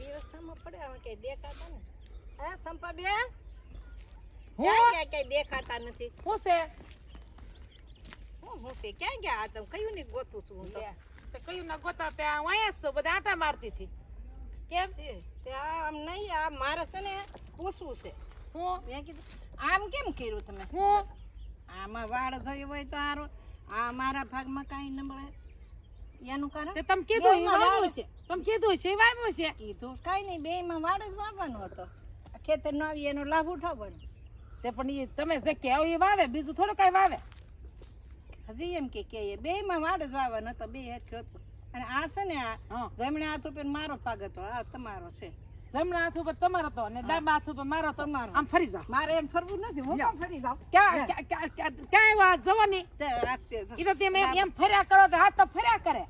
ને હા સંપા બેન ક્યાં ક્યાં દેખાતા નથી. શું છે? હું હું છે ક્યાં ગયા? તમે કયું ને ગોતું છું હું કયું ના ગોતા ત્યાં વાયા છો બધા આટા મારતી હતી. કેમ? છે આમ નહીં આ મારે છે ને પૂછવું છે. હું? મેં કીધું આમ કેમ કર્યું તમે? આમાં વાળ જોયું હોય તો આરો આ મારા ભાગમાં કઈ ન મળે. એનું કારણ? તે તમે કીધું એ વાવ્યું છે. તમે કીધું છે એ વાવ્યું છે. કીધું કાંઈ નહીં બેયમાં વાળ જ વાવવાનો હતો. ખેતર નો આવી એનો લાભ ઉઠાવવાનો. તે પણ એ તમે જે કહો એ વાવે બીજું થોડું કઈ વાવે. હજી એમ કે કે બેયમાં વાળ જ વાવવાનો હતો બે હેઠ અને આ છે ને આ જમણે હાથ ઉપર મારો ભાગ હતો આ તમારો છે. જમણા હાથ ઉપર તમારો તો અને ડાબા હાથ ઉપર મારો તમારો. આમ ફરી જાવ મારે એમ ફરવું નથી હું પણ ફરી જાવ ક્યાં ક્યાં- એવા જવાની. એ તો તમે એમ- ફર્યા કરો તો હાથ તો ફર્યા કરે.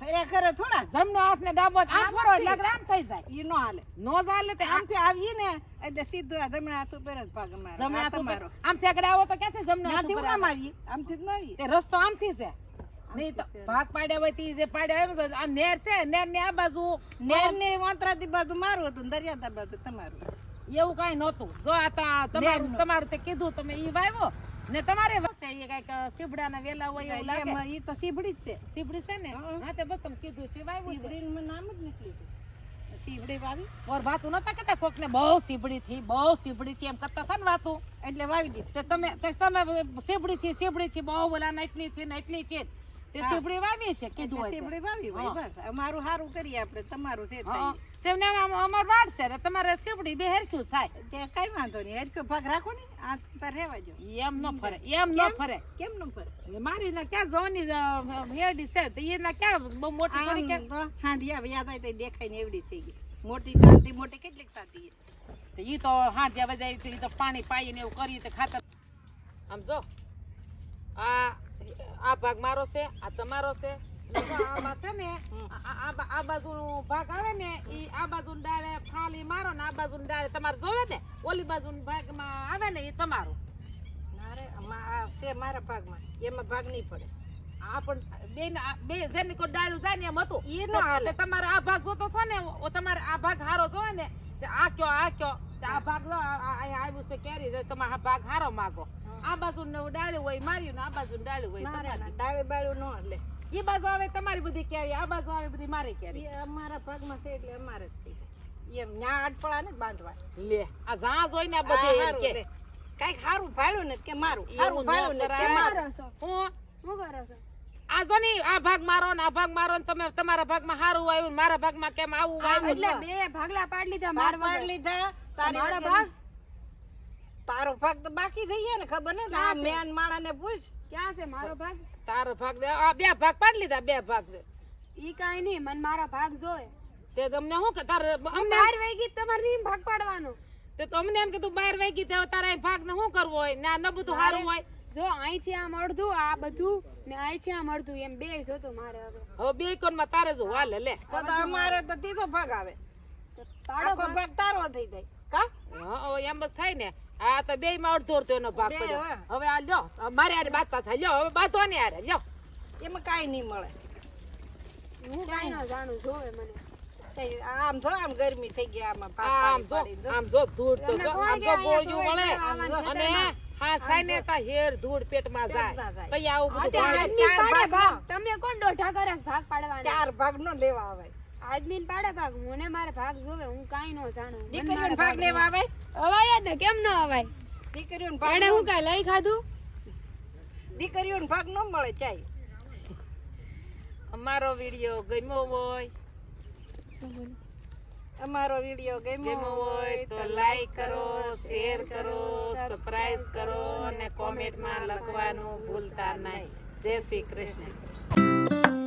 ફર્યા કરે થોડા. જમણો હાથ ને ડાબો આમ આમ ફરો એટલે આમ થઈ જાય. એ નો હાલે. નો ચાલે તે. આમ આમથી આવીએ ને એટલે સીધો આ જમણા હાથ ઉપર જ ભાગ અમારો. જમણા હાથ ઉપર. આમથી આગળ આવો તો ક્યાંથી જમણા હાથ ઉપર આમ આવે? આવીએ. આમથી જ ન આવીએ. તે રસ્તો આમથી છે. નહીં તો ભાગ પાડ્યા હોય તે જે પાડ્યા હોય આ નેર છે નેરની આ બાજુ. નેર ને વાંતરાથી બાજુ મારું હતું દરિયાતા બાજુ તમારું. એવું કઈ નહોતું. જો આ તમારું તમારું તે કીધું તમે ઈ વાવ્યો ને તમારે વસે એ કંઈક સીબડા વેલા હોય એવું લાગે. ઈ તો સીબડી જ છે. સીબડી છે ને? હા. હા. તે બસ તમે કીધું છે વાવ્યું છે. નામ જ નથી સીબડી વાવી? ઓર વાતું નતા કેતા કોક ને બહુ સીબડી થી બહુ સીબડી થી એમ કરતા હતા ને વાતું. એટલે વાવી દીધું. તમે તમે સીબડી થી સીબડી થી બહુ બોલા ને એટલી છે ને એટલી છે. તે હા. વાવી છે કીધું હોય તે. વાવી હોય બસ. અમારું સારું કરીએ આપણે તમારું જે થાય. તેમને અમાર વાડ છે ને તમારે સીબડી બે હેરખ્યું થાય. તે કઈ વાંધો નહીં હરખ્યો ભાગ રાખો ને આ તાર રહેવા જો એમ ન ફરે એમ ન ફરે. કેમ ન ફરે? મારી ના ક્યાં જવાની હેરડી છે તો એના ક્યાં બહુ મોટી થોડી કે હાંડિયા વ્યાજ થાય તો દેખાય ને એવડી થઈ ગઈ. મોટી શાંતિ મોટી કેટલીક થતી તો ઈ તો હાંડિયા બજાય તો પાણી પાઈને એવું કરી તો ખાતર આમ જો. આ આ ભાગ મારો છે આ તમારો છે. આમાં છે ને આ- આ આ બા- આ બાજુનો ભાગ આવે ને ઈ આ બાજુનો ડાળે ફાલી મારો ને આ બાજુનો ડાળે તમારે જોવે ને ઓલી બાજુનો ભાગમાં આવે ને એ તમારું. મારે આ છે મારા ભાગમાં. એમાં ભાગ નહીં પડે. આ પણ બેન બે જેની કોઈ ડાળું જાય ને એમ હતું. નો તમારે આ ભાગ જોતો હતો ને તમારે આ ભાગ હારો જોવે ને આ કયો આ કયો. આ ભાગ લો આ- આ- અહીંયા આવ્યું છે કેરી તમારે ભાગ હારો માગો. આ બાજુ ડાળ્યું હોય માર્યું ને આ બાજુ ડાળ્યું હોય મારે ના ડાળે બાળું નો એટલે એ બાજુ આવે તમારી બધી કેરી આ બાજુ આવે બધી મારી કેરી. અમારા ભાગમાં છે એટલે અમારે જ થઈ એમ ન્યા અટપળા ને બાંધવા. લે આ ઝાં હોય ને આ બધે એમ હારું કે. લે. હારું ભાળ્યું ને કે મારું? એવું હારું ન ને કે મારું? હું? આ જો ની આ ભાગ મારો ને આ ભાગ મારો ને તમે તમારા ભાગમાં હારું આવ્યું ને મારા ભાગમાં કેમ આવું આવ્યું એટલે બે ભાગલા પાડ લીધા બાર પાડ લીધા. તારી ભાગ? તારો ભાગ તો બાકી થઈ ગયા ને ખબર ને આ મેન માળા ને પૂછ. ક્યાં છે મારો ભાગ? તારો ભાગ દે. આ બે ભાગ પાડ લીધા બે ભાગ દે ઈ કાઈ નહીં મને મારો ભાગ જોય તે તમને શું કે તારે અમને બાર વાગી તમારે નહીં ભાગ પાડવાનો. તે તો અમને એમ કે તું બાર વાગી તે તારા ભાગ ને શું કરવો હોય? ને આ ન બધું સારું હોય. જો અહીંથી આમ અડધું આ બધું ને અહીંથી આમ અડધું એમ બે જોતું મારે હવે. હવે બે કોણમાં તારે જો હાલ લે. તો અમારે તો ત્રીજો ભાગ આવે. પાડો ભાગ તારો થઈ જાય. કા? હા એમ જ થાય ને. આ તો બે માં અડધો અડધો એનો ભાગ પડ્યો. હવે આ લ્યો મારે યાર બાતતા થાય. લ્યો હવે બાતો ને યાર લ્યો. એમાં કાંઈ નહીં મળે. હું કાઈ ન જાણું જોવે મને. આમ જો આમ ગરમી થઈ ગઈ આમાં આમ જો પાડી પાડીને જો. આમ જો ધૂળ તો તમને જો કોણ આમ જો ગોળિયું મળે. અને હા થાય તા હેર ધૂળ પેટમાં જાય. પછી આવું હા, બધું તે ભાળે. આદમી ચાર પાડે ભાગ ભાગ. તમને કોણ દોઢા કરે ભાગ પાડવાના? ચાર ભાગ નો લેવા આવે. આદમી ને પાડે ભાગ મને મારે ભાગ જોવે હું કાઈ નો જાણું. દીકરીઓને ભાગ લેવા આવે? અવાય જ ને કેમ ન અવાય? દીકરીઓને ભાગ એને હું કાઈ લઈ ખાધું? દીકરીઓને ભાગ ન મળે ચાય અમારો વીડિયો ગમ્યો હોય અમારો વીડિયો ગમ્યો ગમ્યો હોય તો લાઈક કરો શેર કરો સબસ્ક્રાઇબ કરો અને કોમેન્ટમાં લખવાનું ભૂલતા નહીં. જય શ્રી કૃષ્ણ.